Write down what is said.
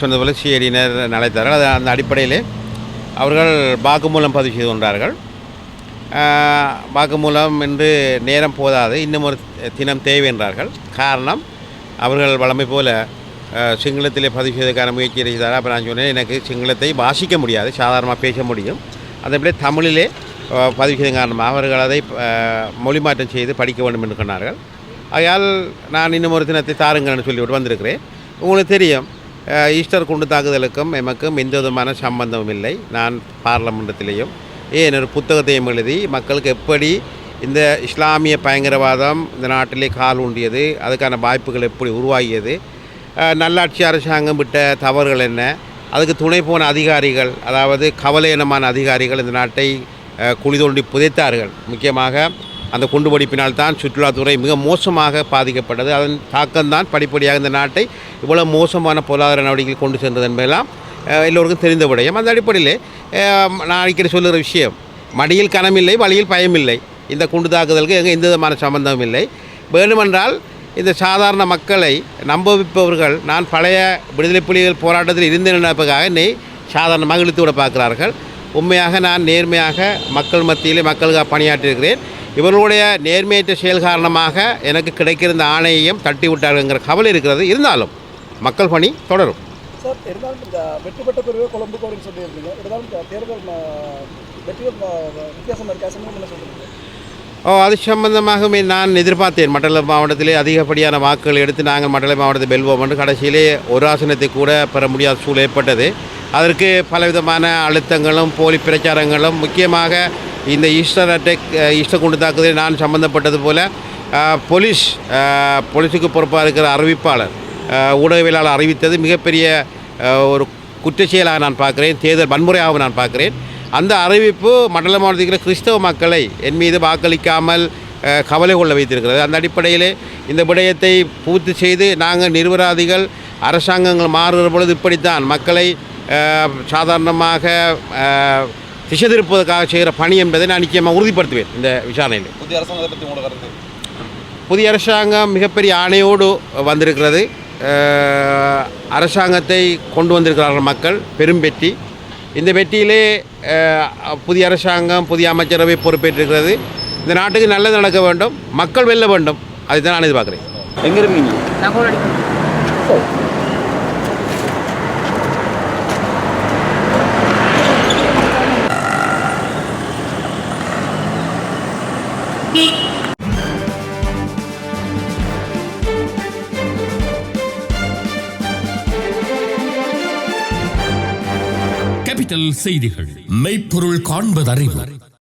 சொன்னது போல சிஐடியினர் நடைத்தார்கள் அது அந்த அடிப்படையில் அவர்கள் வாக்குமூலம் பதிவு செய்து கொண்டார்கள். வாக்குமூலம் என்று நேரம் போதாது. இன்னும் ஒரு தினம் தேவை என்றார்கள். காரணம் அவர்கள் வழமை போல சிங்களத்திலே பதிவு செய்வதற்கான முயற்சி செய்தார்? அப்போ நான் சொன்னேன் எனக்கு சிங்களத்தை வாசிக்க முடியாது சாதாரணமாக பேச முடியும். அதேபடி தமிழிலே பதிவு செய்த காரணமாக அவர்கள் அதை மொழிமாற்றம் செய்து படிக்க வேண்டும் என்று சொன்னார்கள். ஆகையால் நான் இன்னும் ஒரு தினத்தை தாருங்கள்னு சொல்லிவிட்டு வந்திருக்கிறேன். உங்களுக்கு தெரியும் ஈஸ்டர் குண்டு தாக்குதலுக்கும் எமக்கும் எந்த விதமான சம்பந்தமும் இல்லை. நான் பார்லமெண்டத்திலேயும். ஏன் ஒரு புத்தகத்தையும் எழுதி மக்களுக்கு எப்படி இந்த இஸ்லாமிய பயங்கரவாதம் இந்த நாட்டிலே கால் ஊண்டியது அதுக்கான வாய்ப்புகள் எப்படி உருவாகியது நல்லாட்சி அரசாங்கம் விட்ட தவறுகள் என்ன அதுக்கு துணை போன அதிகாரிகள் அதாவது கவலையினமான அதிகாரிகள் இந்த நாட்டை குழி தோண்டி புதைத்தார்கள். முக்கியமாக அந்த குண்டுவெடிப்பினால் தான் சுற்றுலாத்துறை மிக மோசமாக பாதிக்கப்பட்டது. அதன் தாக்கம்தான் படிப்படியாக இந்த நாட்டை இவ்வளோ மோசமான பொருளாதார நடவடிக்கைகள் கொண்டு சென்றது என்பதெல்லாம் எல்லோருக்கும் தெரிந்த விடயம். அந்த அடிப்படையில் நான் அடிக்கடி சொல்லுகிற விஷயம் மடியில் கனமில்லை வழியில் பயமில்லை. இந்த குண்டு தாக்குதலுக்கு எங்கே எந்த விதமான சம்பந்தமும் இல்லை. வேண்டுமென்றால் இந்த சாதாரண மக்களை நம்ப வைப்பவர்கள் நான் பழைய விடுதலை புலிகள் போராட்டத்தில் இருந்தேன் நினைப்பதாக என்னை சாதாரணமாக இழுத்து விட பார்க்கிறார்கள். உண்மையாக நான் நேர்மையாக மக்கள் மத்தியிலே மக்களுக்காக பணியாற்றியிருக்கிறேன். இவர்களுடைய நேர்மையற்ற செயல் காரணமாக எனக்கு கிடைக்கிற இந்த ஆணையையும் தட்டி விட்டார்கள்ங்கிற கவலை இருக்கிறது. இருந்தாலும் மக்கள் பணி தொடரும். சார் இருந்தாலும் இந்த வெற்றி பெற்ற பிறகு கொழும்பு கோரின்னு சொல்லியிருந்தீங்க. இருந்தாலும் இந்த தேர்தல் ம- வெற்றிகள் ம- வித்தியாசம் இருக்கா? சமயம் என்ன சொல்றீங்க? ஓ அது சம்பந்தமாகவே நான் எதிர்பார்த்தேன். மண்டல மாவட்டத்திலே அதிகப்படியான வாக்குகள் எடுத்து நாங்கள் மண்டல மாவட்டத்தை வெல்வோம் என்று கடைசியிலே ஒரு ஆசனத்தை கூட பெற முடியாத சூழல் ஏற்பட்டது. அதற்கு பலவிதமான அழுத்தங்களும் போலி பிரச்சாரங்களும் முக்கியமாக இந்த ஈஸ்டர் அட்டாக் ஈஸ்டர் குண்டு தாக்குதலில் நான் சம்பந்தப்பட்டது போல போலீஸ் போலீஸுக்கு பொறுப்பாக இருக்கிற அறிவிப்பாளர் ஊடகவியலாளர் அறிவித்தது மிகப்பெரிய ஒரு குற்றச்செயலாக நான் பார்க்குறேன் தேர்தல் வன்முறையாக நான் பார்க்குறேன். அந்த அறிவிப்பு மண்டல மாவட்டத்தில் கிறிஸ்தவ மக்களை என் மீது வாக்களிக்காமல் கவலை கொள்ள வைத்திருக்கிறது. அந்த அடிப்படையிலே இந்த விடயத்தை பூர்த்தி செய்து நாங்கள் நிர்வராதிகள் அரசாங்கங்கள் மாறுகிற பொழுது இப்படித்தான் மக்களை சாதாரணமாக திசை திருப்பதற்காக செய்கிற பணி என்பதை நான் நிச்சயமாக உறுதிப்படுத்துவேன் இந்த விசாரணையில். புதிய அரசாங்கத்தை பற்றி உங்களோட கருத்து புதிய அரசாங்கம் மிகப்பெரிய ஆணையோடு வந்திருக்கிறது. அரசாங்கத்தை கொண்டு வந்திருக்கிறார்கள் மக்கள் பெரும் வெற்றி. இந்த வெற்றியிலே புதிய அரசாங்கம் புதிய அமைச்சரவை பொறுப்பேற்றிருக்கிறது. இந்த நாட்டுக்கு நல்லது நடக்க வேண்டும் மக்கள் வெல்ல வேண்டும். அதை தான் நான் எதிர்பார்க்குறேன். எங்கே இருப்பீங்க கேபிட்டல் செய்திகள். மெய்ப்பொருள் காண்பதறிவு.